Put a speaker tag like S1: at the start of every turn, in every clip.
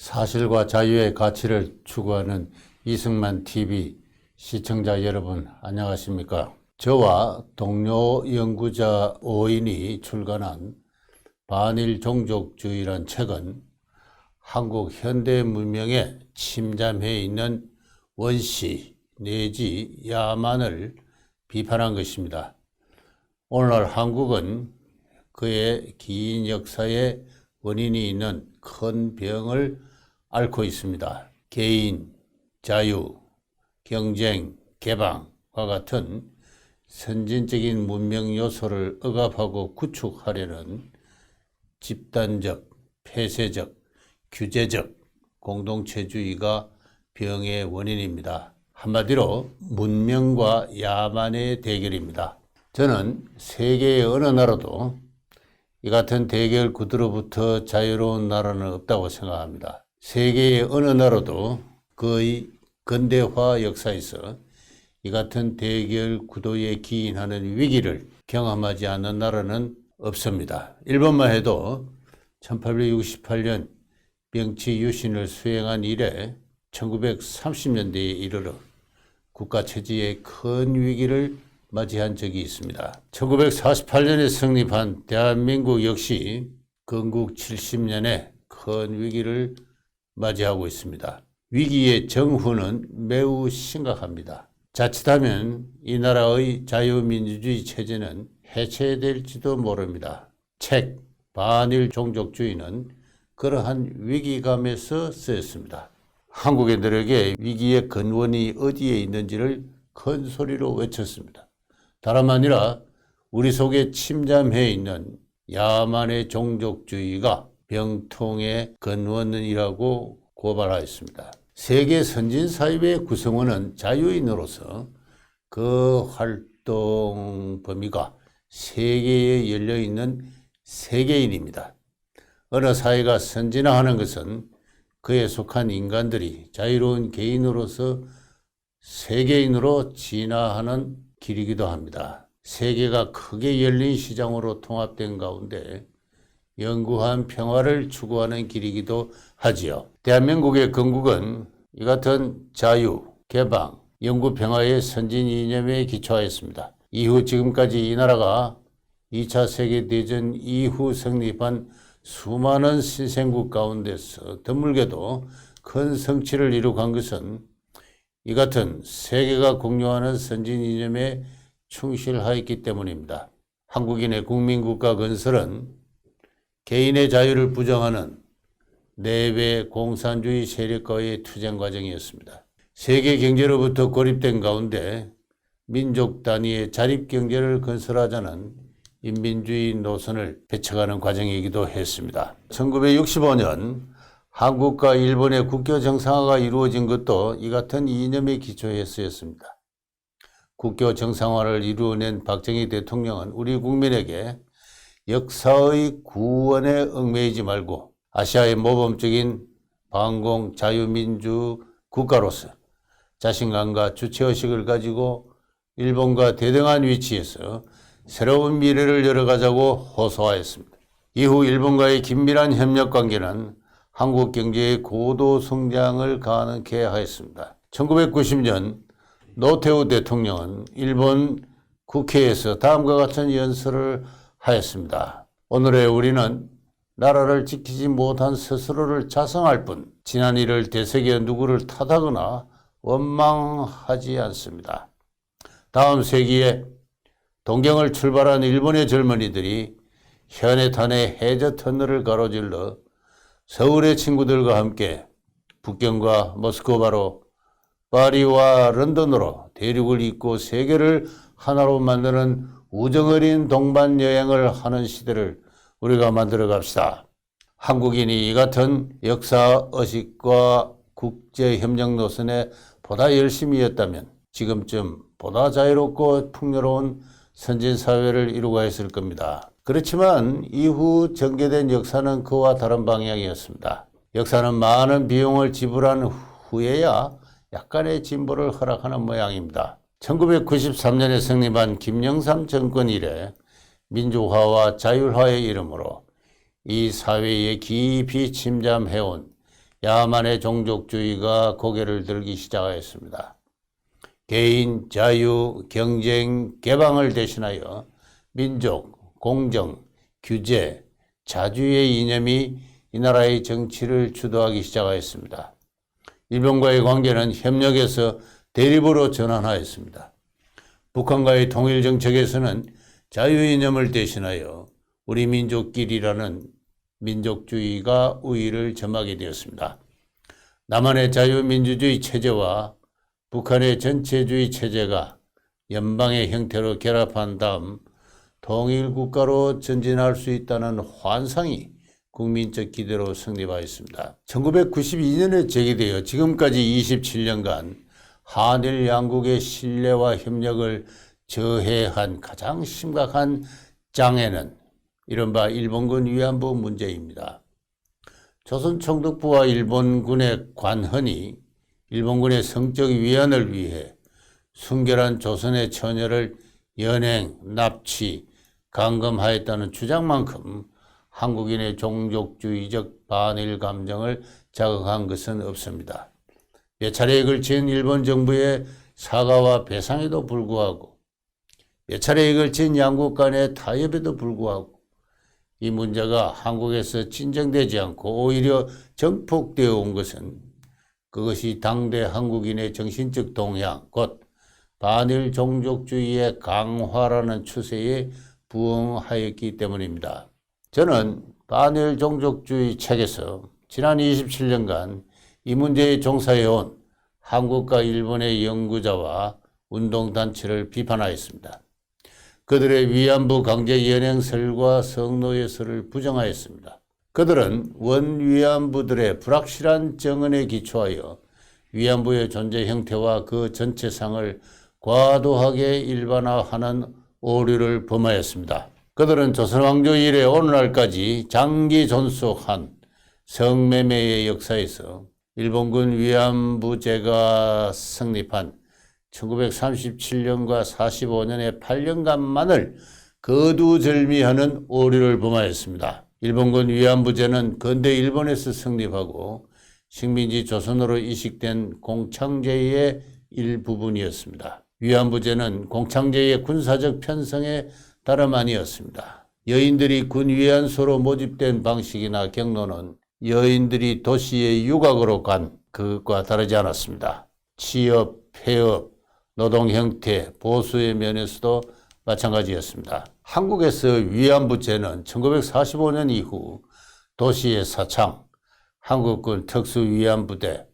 S1: 사실과 자유의 가치를 추구하는 이승만 TV 시청자 여러분 안녕하십니까? 저와 동료 연구자 5인이 출간한 반일 종족주의란 책은 한국 현대 문명에 침잠해 있는 원시 내지 야만을 비판한 것입니다. 오늘날 한국은 그의 긴 역사에 원인이 있는 큰 병을 앓고 있습니다. 개인, 자유, 경쟁, 개방과 같은 선진적인 문명 요소를 억압하고 구축하려는 집단적, 폐쇄적, 규제적 공동체주의가 병의 원인입니다. 한마디로 문명과 야만의 대결입니다. 저는 세계의 어느 나라도 이 같은 대결 구도로부터 자유로운 나라는 없다고 생각합니다. 세계의 어느 나라도 거의 근대화 역사에서 이 같은 대결 구도에 기인하는 위기를 경험하지 않는 나라는 없습니다. 일본만 해도 1868년 명치 유신을 수행한 이래 1930년대에 이르러 국가 체제의 큰 위기를 맞이한 적이 있습니다. 1948년에 성립한 대한민국 역시 건국 70년에 큰 위기를 맞이하고 있습니다. 위기의 정후는 매우 심각합니다. 자칫하면 이 나라의 자유민주주의 체제는 해체될지도 모릅니다. 책 반일 종족주의는 그러한 위기감에서 쓰였습니다. 한국인들에게 위기의 근원이 어디에 있는지를 큰 소리로 외쳤습니다. 다름 아니라 우리 속에 침잠해 있는 야만의 종족주의가 병통의 근원이라고 고발하였습니다. 세계 선진 사회의 구성원은 자유인으로서 그 활동 범위가 세계에 열려 있는 세계인입니다. 어느 사회가 선진화하는 것은 그에 속한 인간들이 자유로운 개인으로서 세계인으로 진화하는 길이기도 합니다. 세계가 크게 열린 시장으로 통합된 가운데 영구한 평화를 추구하는 길이기도 하지요. 대한민국의 건국은 이 같은 자유, 개방, 영구 평화의 선진 이념에 기초하였습니다. 이후 지금까지 이 나라가 2차 세계대전 이후 성립한 수많은 신생국 가운데서 드물게도 큰 성취를 이루간 것은 이 같은 세계가 공유하는 선진 이념에 충실하였기 때문입니다. 한국인의 국민국가 건설은 개인의 자유를 부정하는 내외 공산주의 세력과의 투쟁 과정이었습니다. 세계 경제로부터 고립된 가운데 민족 단위의 자립 경제를 건설하자는 인민주의 노선을 펼쳐가는 과정이기도 했습니다. 1965년 한국과 일본의 국교 정상화가 이루어진 것도 이 같은 이념에 기초해 쓰였습니다. 국교 정상화를 이루어낸 박정희 대통령은 우리 국민에게 역사의 구원에 얽매이지 말고 아시아의 모범적인 반공 자유민주 국가로서 자신감과 주체의식을 가지고 일본과 대등한 위치에서 새로운 미래를 열어가자고 호소하였습니다. 이후 일본과의 긴밀한 협력 관계는 한국 경제의 고도 성장을 가능케 하였습니다. 1990년 노태우 대통령은 일본 국회에서 다음과 같은 연설을 하였습니다. 오늘의 우리는 나라를 지키지 못한 스스로를 자성할 뿐 지난 일을 되새겨 누구를 탓하거나 원망하지 않습니다. 다음 세기에 동경을 출발한 일본의 젊은이들이 현해탄의 해저 터널을 가로질러 서울의 친구들과 함께 북경과 모스크바로 파리와 런던으로 대륙을 잇고 세계를 하나로 만드는 우정어린 동반 여행을 하는 시대를 우리가 만들어 갑시다. 한국인이 이 같은 역사 의식과 국제 협력 노선에 보다 열심히였다면 지금쯤 보다 자유롭고 풍요로운 선진 사회를 이루고 있을 겁니다. 그렇지만 이후 전개된 역사는 그와 다른 방향이었습니다. 역사는 많은 비용을 지불한 후에야 약간의 진보를 허락하는 모양입니다. 1993년에 성립한 김영삼 정권 이래 민주화와 자율화의 이름으로 이 사회에 깊이 침잠해온 야만의 종족주의가 고개를 들기 시작하였습니다. 개인, 자유, 경쟁, 개방을 대신하여 민족, 공정, 규제, 자주의 이념이 이 나라의 정치를 주도하기 시작하였습니다. 일본과의 관계는 협력에서 대립으로 전환하였습니다. 북한과의 통일 정책에서는 자유 이념을 대신하여 우리 민족끼리라는 민족주의가 우위를 점하게 되었습니다. 남한의 자유민주주의 체제와 북한의 전체주의 체제가 연방의 형태로 결합한 다음 통일국가로 전진할 수 있다는 환상이 국민적 기대로 성립하였습니다. 1992년에 제기되어 지금까지 27년간 한일 양국의 신뢰와 협력을 저해한 가장 심각한 장애는 이른바 일본군 위안부 문제입니다. 조선 총독부와 일본군의 관헌이 일본군의 성적 위안을 위해 순결한 조선의 처녀를 연행, 납치, 감금하였다는 주장만큼 한국인의 종족주의적 반일 감정을 자극한 것은 없습니다. 몇 차례에 걸친 일본 정부의 사과와 배상에도 불구하고 몇 차례에 걸친 양국 간의 타협에도 불구하고 이 문제가 한국에서 진정되지 않고 오히려 정폭되어 온 것은 그것이 당대 한국인의 정신적 동향, 곧 반일 종족주의의 강화라는 추세에 부응하였기 때문입니다. 저는 반일 종족주의 책에서 지난 27년간 이 문제에 종사해온 한국과 일본의 연구자와 운동단체를 비판하였습니다. 그들의 위안부 강제 연행설과 성노예설을 부정하였습니다. 그들은 원 위안부들의 불확실한 정언에 기초하여 위안부의 존재 형태와 그 전체상을 과도하게 일반화하는 오류를 범하였습니다. 그들은 조선왕조 이래 오늘날까지 장기 존속한 성매매의 역사에서 일본군 위안부제가 성립한 1937년과 45년의 8년간만을 거두절미하는 오류를 범하였습니다. 일본군 위안부제는 근대 일본에서 성립하고 식민지 조선으로 이식된 공창제의 일부분이었습니다. 위안부제는 공창제의 군사적 편성의 다름 아니었습니다. 여인들이 군 위안소로 모집된 방식이나 경로는 여인들이 도시의 유곽으로 간 그것과 다르지 않았습니다. 취업, 폐업, 노동 형태, 보수의 면에서도 마찬가지였습니다. 한국에서 위안부제는 1945년 이후 도시의 사창, 한국군 특수위안부대,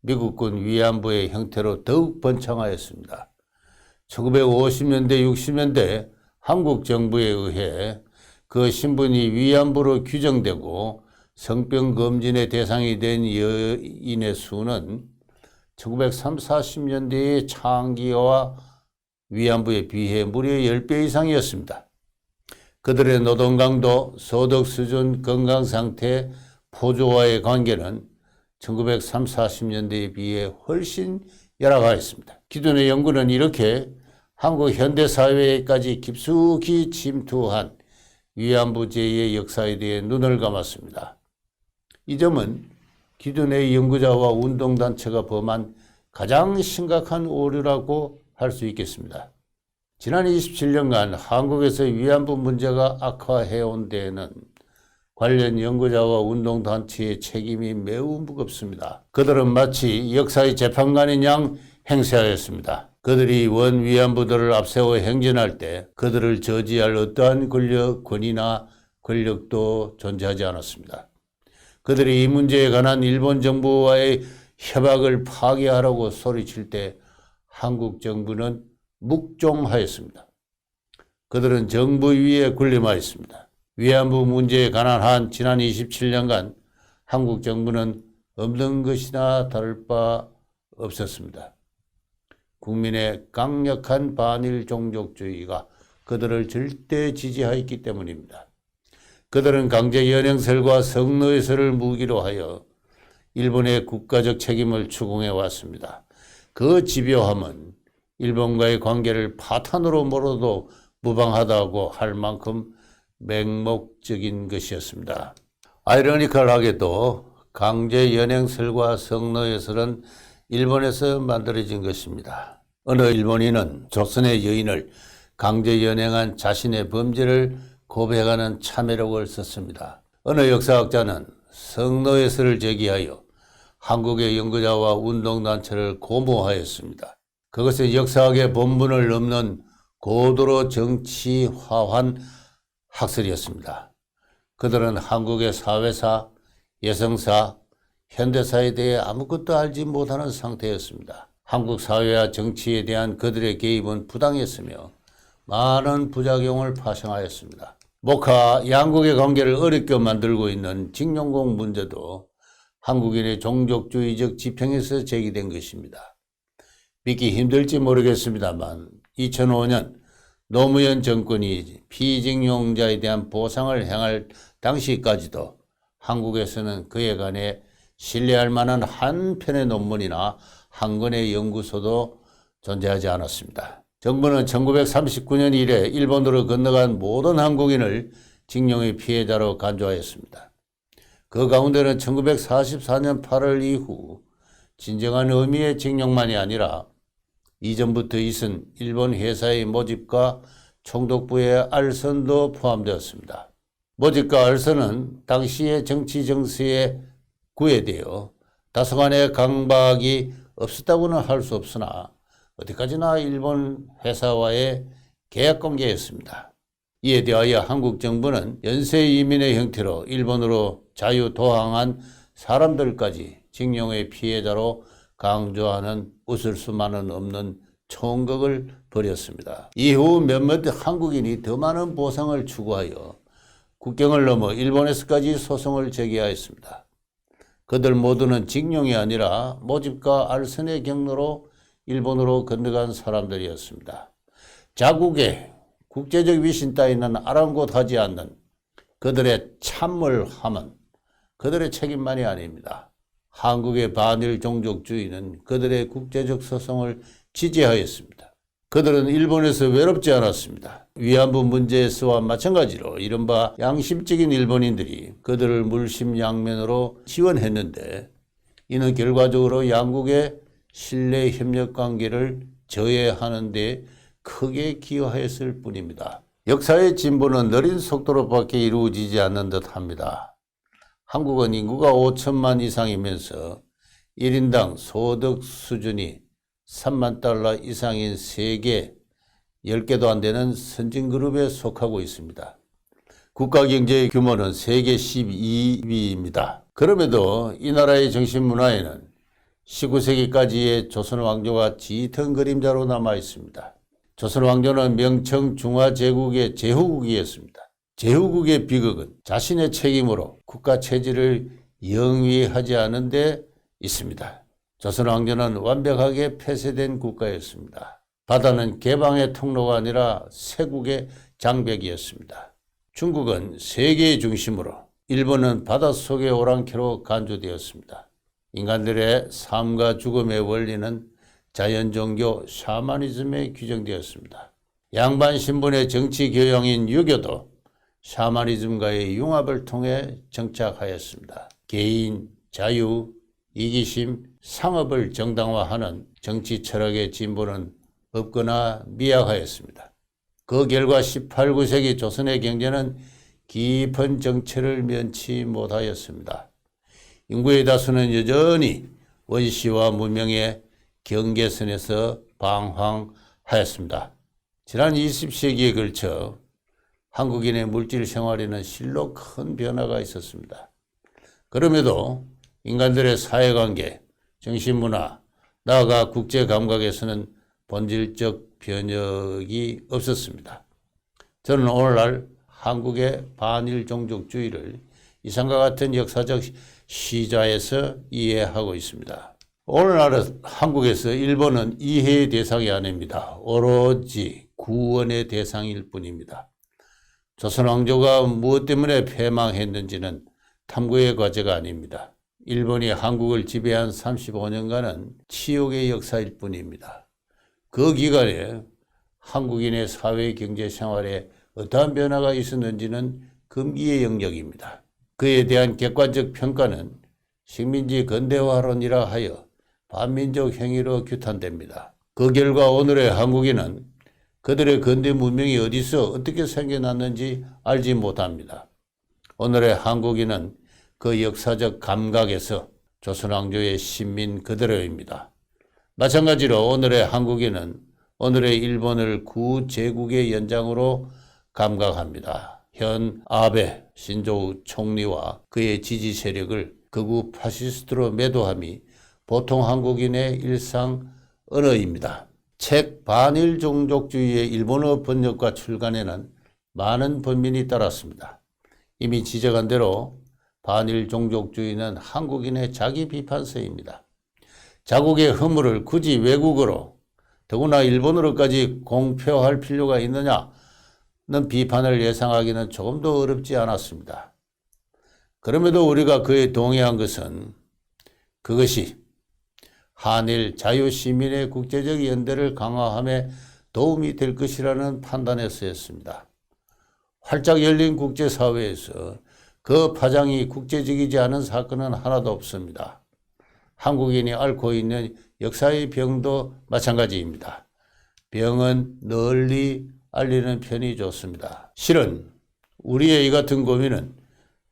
S1: 미국군 위안부의 형태로 더욱 번창하였습니다. 1950년대, 60년대 한국 정부에 의해 그 신분이 위안부로 규정되고 성병 검진의 대상이 된 여인의 수는 1930, 40년대의 창기와 위안부에 비해 무려 10배 이상이었습니다. 그들의 노동 강도, 소득 수준, 건강 상태, 포조와의 관계는 1930, 40년대에 비해 훨씬 열악하였습니다. 기존의 연구는 이렇게 한국 현대 사회까지 깊숙이 침투한 위안부 제의 역사에 대해 눈을 감았습니다. 이 점은 기존의 연구자와 운동단체가 범한 가장 심각한 오류라고 할 수 있겠습니다. 지난 27년간 한국에서 위안부 문제가 악화해온 데에는 관련 연구자와 운동단체의 책임이 매우 무겁습니다. 그들은 마치 역사의 재판관인 양 행세하였습니다. 그들이 원 위안부들을 앞세워 행진할 때 그들을 저지할 어떠한 권력, 권위나 권력도 존재하지 않았습니다. 그들이 이 문제에 관한 일본 정부와의 협약을 파기하라고 소리칠 때 한국 정부는 묵종하였습니다. 그들은 정부 위에 군림하였습니다. 위안부 문제에 관한 한 지난 27년간 한국 정부는 없는 것이나 다를 바 없었습니다. 국민의 강력한 반일 종족주의가 그들을 절대 지지하였기 때문입니다. 그들은 강제 연행설과 성노예설을 무기로 하여 일본의 국가적 책임을 추궁해 왔습니다. 그 집요함은 일본과의 관계를 파탄으로 몰아도 무방하다고 할 만큼 맹목적인 것이었습니다. 아이러니컬하게도 강제 연행설과 성노예설은 일본에서 만들어진 것입니다. 어느 일본인은 조선의 여인을 강제 연행한 자신의 범죄를 고백하는 참회록을 썼습니다. 어느 역사학자는 성노예설을 제기하여 한국의 연구자와 운동단체를 고무하였습니다. 그것은 역사학의 본분을 넘는 고도로 정치화한 학설이었습니다. 그들은 한국의 사회사, 여성사, 현대사에 대해 아무것도 알지 못하는 상태였습니다. 한국 사회와 정치에 대한 그들의 개입은 부당했으며 많은 부작용을 파생하였습니다. 목화 양국의 관계를 어렵게 만들고 있는 징용공 문제도 한국인의 종족주의적 지평에서 제기된 것입니다. 믿기 힘들지 모르겠습니다만 2005년 노무현 정권이 피징용자에 대한 보상을 행할 당시까지도 한국에서는 그에 관해 신뢰할 만한 한 편의 논문이나 한 권의 연구소도 존재하지 않았습니다. 정부는 1939년 이래 일본으로 건너간 모든 한국인을 징용의 피해자로 간주하였습니다. 그 가운데는 1944년 8월 이후 진정한 의미의 징용만이 아니라 이전부터 있은 일본 회사의 모집과 총독부의 알선도 포함되었습니다. 모집과 알선은 당시의 정치 정세에 구애되어 다소간의 강박이 없었다고는 할 수 없으나 어디까지나 일본 회사와의 계약 관계였습니다. 이에 대하여 한국 정부는 연쇄 이민의 형태로 일본으로 자유 도항한 사람들까지 징용의 피해자로 강조하는 웃을 수만은 없는 총극을 벌였습니다. 이후 몇몇 한국인이 더 많은 보상을 추구하여 국경을 넘어 일본에서까지 소송을 제기하였습니다. 그들 모두는 징용이 아니라 모집과 알선의 경로로 일본으로 건너간 사람들이었습니다. 자국의 국제적 위신 따위는 아랑곳하지 않는 그들의 참물함은 그들의 책임만이 아닙니다. 한국의 반일 종족주의는 그들의 국제적 소송을 지지하였습니다. 그들은 일본에서 외롭지 않았습니다. 위안부 문제에서와 마찬가지로 이른바 양심적인 일본인들이 그들을 물심양면으로 지원했는데 이는 결과적으로 양국의 신뢰 협력 관계를 저해하는 데 크게 기여하였을 뿐입니다. 역사의 진보는 느린 속도로밖에 이루어지지 않는 듯 합니다. 한국은 인구가 5천만 이상이면서 1인당 소득 수준이 3만 달러 이상인 세계 10개도 안 되는 선진그룹에 속하고 있습니다. 국가 경제 규모는 세계 12위입니다. 그럼에도 이 나라의 정신 문화에는 19세기까지의 조선 왕조가 짙은 그림자로 남아 있습니다. 조선 왕조는 명청 중화제국의 제후국이었습니다. 제후국의 비극은 자신의 책임으로 국가 체질을 영위하지 않은 데 있습니다. 조선 왕조는 완벽하게 폐쇄된 국가였습니다. 바다는 개방의 통로가 아니라 세국의 장벽이었습니다. 중국은 세계의 중심으로 일본은 바닷속의 오랑캐로 간주되었습니다. 인간들의 삶과 죽음의 원리는 자연 종교 샤머니즘에 규정되었습니다. 양반 신분의 정치 교양인 유교도 샤머니즘과의 융합을 통해 정착하였습니다. 개인, 자유, 이기심, 상업을 정당화하는 정치 철학의 진보는 없거나 미약하였습니다. 그 결과 18, 9세기 조선의 경제는 깊은 정체를 면치 못하였습니다. 인구의 다수는 여전히 원시와 문명의 경계선에서 방황하였습니다. 지난 20세기에 걸쳐 한국인의 물질 생활에는 실로 큰 변화가 있었습니다. 그럼에도 인간들의 사회관계, 정신문화, 나아가 국제 감각에서는 본질적 변혁이 없었습니다. 저는 오늘날 한국의 반일 종족주의를 이상과 같은 역사적 시자에서 이해하고 있습니다. 오늘날 한국에서 일본은 이해의 대상이 아닙니다. 오로지 구원의 대상일 뿐입니다. 조선 왕조가 무엇 때문에 패망했는지는 탐구의 과제가 아닙니다. 일본이 한국을 지배한 35년간은 치욕의 역사일 뿐입니다. 그 기간에 한국인의 사회 경제 생활에 어떠한 변화가 있었는지는 금기의 영역입니다. 그에 대한 객관적 평가는 식민지 근대화론이라 하여 반민족 행위로 규탄됩니다. 그 결과 오늘의 한국인은 그들의 근대 문명이 어디서 어떻게 생겨났는지 알지 못합니다. 오늘의 한국인은 그 역사적 감각에서 조선왕조의 신민 그대로입니다. 마찬가지로 오늘의 한국인은 오늘의 일본을 구제국의 연장으로 감각합니다. 현 아베 신조우 총리와 그의 지지 세력을 극우 파시스트로 매도함이 보통 한국인의 일상 언어입니다. 책 반일 종족주의의 일본어 번역과 출간에는 많은 번민이 따랐습니다. 이미 지적한 대로 반일 종족주의는 한국인의 자기 비판서입니다. 자국의 허물을 굳이 외국어로 더구나 일본어로까지 공표할 필요가 있느냐 는 비판을 예상하기는 조금도 어렵지 않았습니다. 그럼에도 우리가 그에 동의한 것은 그것이 한일 자유시민의 국제적 연대를 강화함에 도움이 될 것이라는 판단에서였습니다. 활짝 열린 국제사회에서 그 파장이 국제적이지 않은 사건은 하나도 없습니다. 한국인이 앓고 있는 역사의 병도 마찬가지입니다. 병은 널리 알리는 편이 좋습니다. 실은 우리의 이 같은 고민은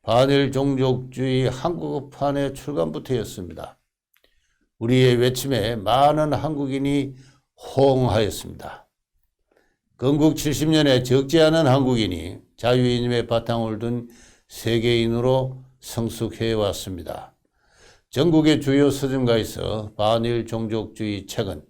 S1: 반일 종족주의 한국어판의 출간부터였습니다. 우리의 외침에 많은 한국인이 호응하였습니다. 건국 70년에 적지 않은 한국인이 자유이념의 바탕을 둔 세계인으로 성숙해 왔습니다. 전국의 주요 서점가에서 반일 종족주의 책은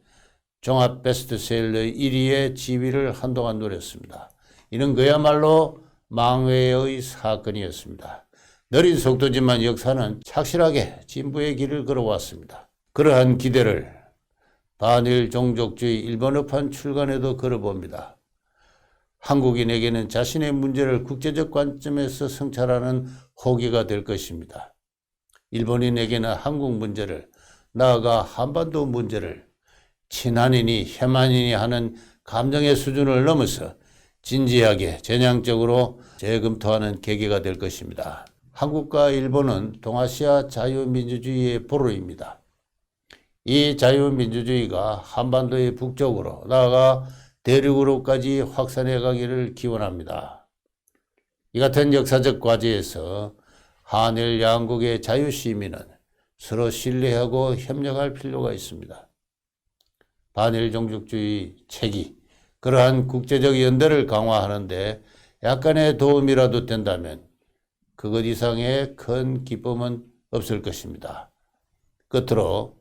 S1: 종합 베스트셀러 1위의 지위를 한동안 누렸습니다. 이는 그야말로 망회의 사건이었습니다. 느린 속도지만 역사는 착실하게 진부의 길을 걸어왔습니다. 그러한 기대를 반일 종족주의 일본어판 출간에도 걸어봅니다. 한국인에게는 자신의 문제를 국제적 관점에서 성찰하는 호기가 될 것입니다. 일본인에게는 한국 문제를 나아가 한반도 문제를 친한이니 혐한이니 하는 감정의 수준을 넘어서 진지하게 전향적으로 재검토하는 계기가 될 것입니다. 한국과 일본은 동아시아 자유민주주의의 보루입니다. 이 자유민주주의가 한반도의 북쪽으로 나아가 대륙으로까지 확산해 가기를 기원합니다. 이 같은 역사적 과제에서 한일 양국의 자유시민은 서로 신뢰하고 협력할 필요가 있습니다. 반일 종족주의 책이 그러한 국제적 연대를 강화하는데 약간의 도움이라도 된다면 그것 이상의 큰 기쁨은 없을 것입니다. 끝으로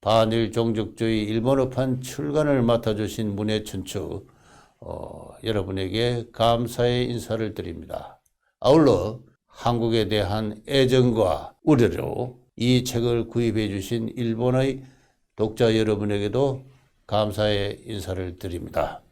S1: 반일 종족주의 일본어판 출간을 맡아주신 문해춘추 어, 여러분에게 감사의 인사를 드립니다. 아울러 한국에 대한 애정과 우려로 이 책을 구입해 주신 일본의 독자 여러분에게도 감사의 인사를 드립니다.